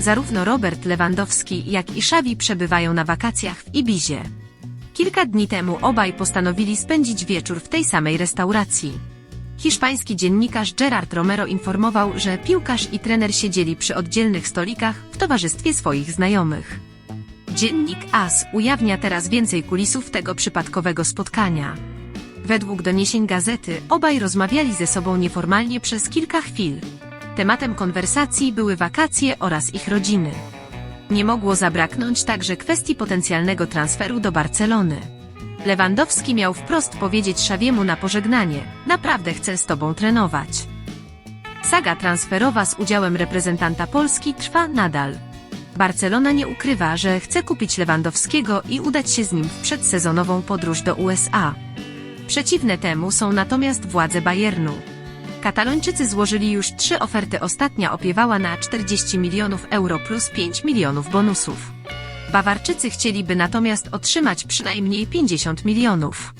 Zarówno Robert Lewandowski, jak i Xavi przebywają na wakacjach w Ibizie. Kilka dni temu obaj postanowili spędzić wieczór w tej samej restauracji. Hiszpański dziennikarz Gerard Romero informował, że piłkarz i trener siedzieli przy oddzielnych stolikach w towarzystwie swoich znajomych. Dziennik AS ujawnia teraz więcej kulisów tego przypadkowego spotkania. Według doniesień gazety obaj rozmawiali ze sobą nieformalnie przez kilka chwil. Tematem konwersacji były wakacje oraz ich rodziny. Nie mogło zabraknąć także kwestii potencjalnego transferu do Barcelony. Lewandowski miał wprost powiedzieć Szawiemu na pożegnanie: Naprawdę chcę z tobą trenować. Saga transferowa z udziałem reprezentanta Polski trwa nadal. Barcelona nie ukrywa, że chce kupić Lewandowskiego i udać się z nim w przedsezonową podróż do USA. Przeciwne temu są natomiast władze Bayernu. Katalończycy złożyli już trzy oferty, ostatnia opiewała na 40 milionów euro plus 5 milionów bonusów. Bawarczycy chcieliby natomiast otrzymać przynajmniej 50 milionów.